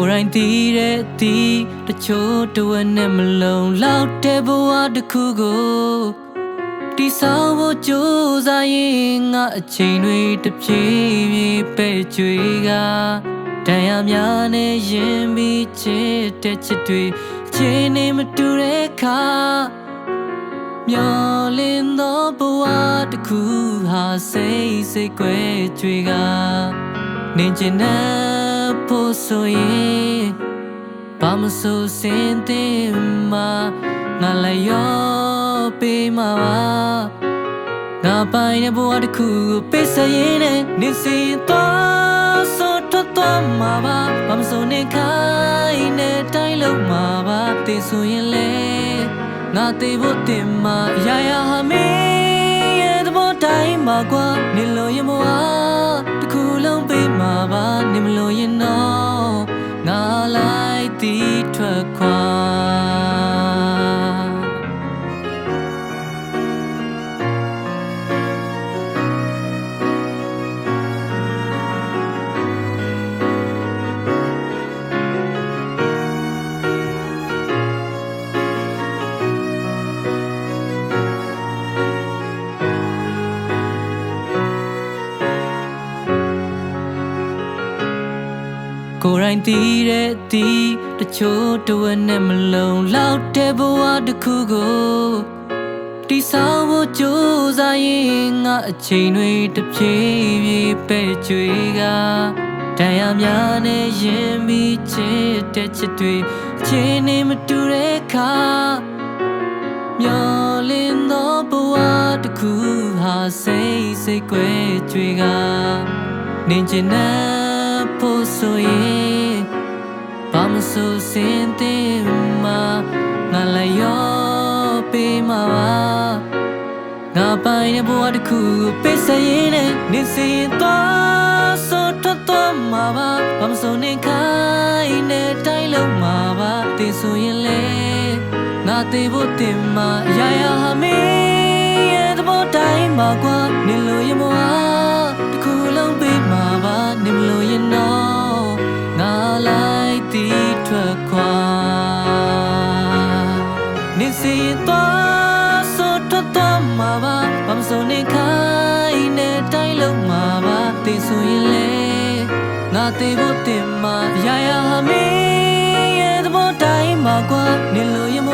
ယ်တိုင်တည်တဲ့ဒီတချို့တဝက်နဲ့မလုံးလောက်တဲ့ဘဝတစ်ခုကိုတိဆောက်ဖို့ကြိုးစားရင်ငါအချိန်တွေတစ်ပြေးပြေးပဲ့ကြွေကတန်ရများနဲ့ရင်ပြီးချစ်တဲ့ချစ်တွေအချိန်နေမတူတဲ့ခါမျောလင်းသောဘဝတစ်ခုဟာစိတ်စိတ်ကွဲကြွေကနေချင်တဲ့ ဖို့ဆိုရင်ဘာမဆိုစင်တင်မှာငါလည်းရောပေးမှာပါငါပိုင်တဲ့ဘဝတစ်ခုကိုပေးစရင်နဲ့နေစီတော့ဆိုတော့တော့မှာပါဘာမဆိုနေခိုင်းနဲ့တိုင်းလုံးမှာပါတည်ဆိုရင်လေငါတည်ဖို့တင်မှာရာရာဟာမင်းရဲ့သဘောတိုင်းမှာကွာနေလို့ရင်မဝတစ်ခုလုံး ပေးမှာပါနေမလို့ရင်တော့ငါလိုက်တီးထွက်ခွာ ကိုယ်တိုင်တည်တဲ့ဒီတချို့တဝက်နဲ့မလုံးလောက်တဲ့ဘဝတစ်ခုကိုတိဆောက်ဖို့ကြိုးစားရင်ငါအချိန်တွေတစ်ပြေးပြေးပဲ့ကြွေကတန်ရများနဲ့ရင်ပြီးချစ်တဲ့ချစ်တွေအချိန်နေမတူတဲ့ခါမျောလင်းသောဘဝတစ်ခုဟာစိတ်စိတ်ကွဲကြွေကနေချင်တဲ့ ဖို့ဆိုရင်ဘာမဆိုစင်တင်မှာငါလည်းရောပေးမှာပါငါပိုင်တဲ့ဘဝတစ်ခုကိုပေးစရင်နဲ့နေစီတော့ဆိုတော့တော့မှာပါဘာမဆိုနေခိုင်းနဲ့တိုင်းလုံးမှာပါတင်ဆိုရင်လေငါတေဖို့တင်မှာရာရာဟာမင်းရဲ့သဘောတိုင်းမှာကွာနေလို့ရမဝတစ်ခုလုံးပေးမှာပါနေမလို့ ငါတေဖို့တင်မှာရာရာဟာမင်းရဲ့သဘောတိုင်းမှာကွာနေလို့ရမ